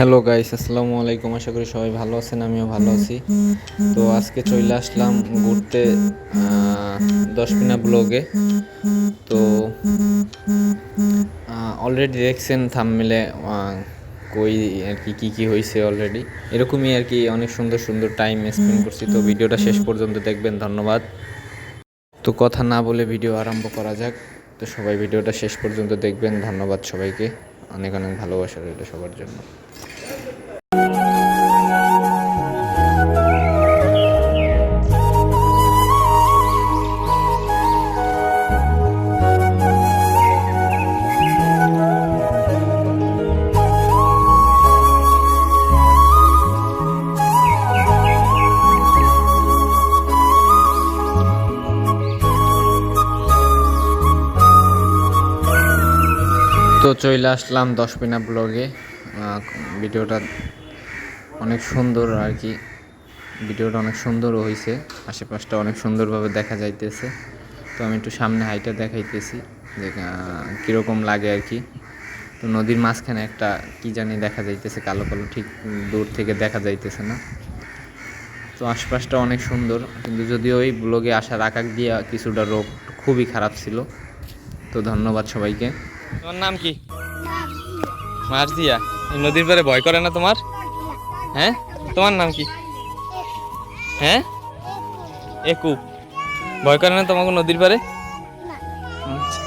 Hello guys আসসালামু আলাইকুম আশা করি সবাই ভালো আছেন, আমিও ভালো আছি। তো আজকে চলে আসলাম ঘুরতে দশপিনা ব্লগে। তো অলরেডি দেখছেন থামমেলে কই আর কি, কী কী হয়েছে অলরেডি এরকমই আর কি অনেক সুন্দর সুন্দর টাইম স্পেন্ড করছি। তো ভিডিওটা শেষ পর্যন্ত দেখবেন। ধন্যবাদ। তো কথা না বলে ভিডিও আরম্ভ করা যাক। তো সবাই ভিডিওটা শেষ পর্যন্ত দেখবেন। ধন্যবাদ সবাইকে। অনেক অনেক ভালোবাসা রইল সবার জন্য। তো চলে আসলাম দশপিনা ব্লগে। আহ, ভিডিওটা অনেক সুন্দর আর কি। ভিডিওটা অনেক সুন্দরও হয়েছে আশেপাশটা অনেক সুন্দরভাবে দেখা যাইতেছে। তো আমি একটু সামনে হাইটা দেখাইতেছি যে কীরকম লাগে আর কি। তো নদীর মাঝখানে একটা কি জানি দেখা যাইতেছে কালো কালো ঠিক দূর থেকে দেখা যাইতেছে না। তো আশপাশটা অনেক সুন্দর। কিন্তু যদিও ওই ব্লগে আসার আকাক দিয়ে কিছুটা রোগ খুবই খারাপ ছিল। তো ধন্যবাদ সবাইকে। তোমার নাম কি? মার্জিয়া। নদীর পারে ভয় করে না তোমার? হ্যাঁ? তোমার নাম কি? হ্যাঁ? একুব। ভয় করে না তোমাকে নদীর পারে আচ্ছা।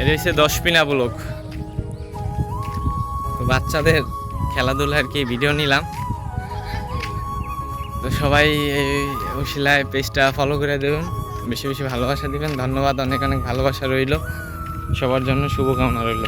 এটা হচ্ছে দশপিনা ব্লক। বাচ্চাদের খেলাধুলার কি ভিডিও নিলাম? তো সবাই এই উশিলায় পেজটা ফলো করে দেবেন। বেশি বেশি ভালোবাসা দেবেন। ধন্যবাদ, অনেক অনেক ভালোবাসা রইল। সবার জন্য শুভকামনা রইল।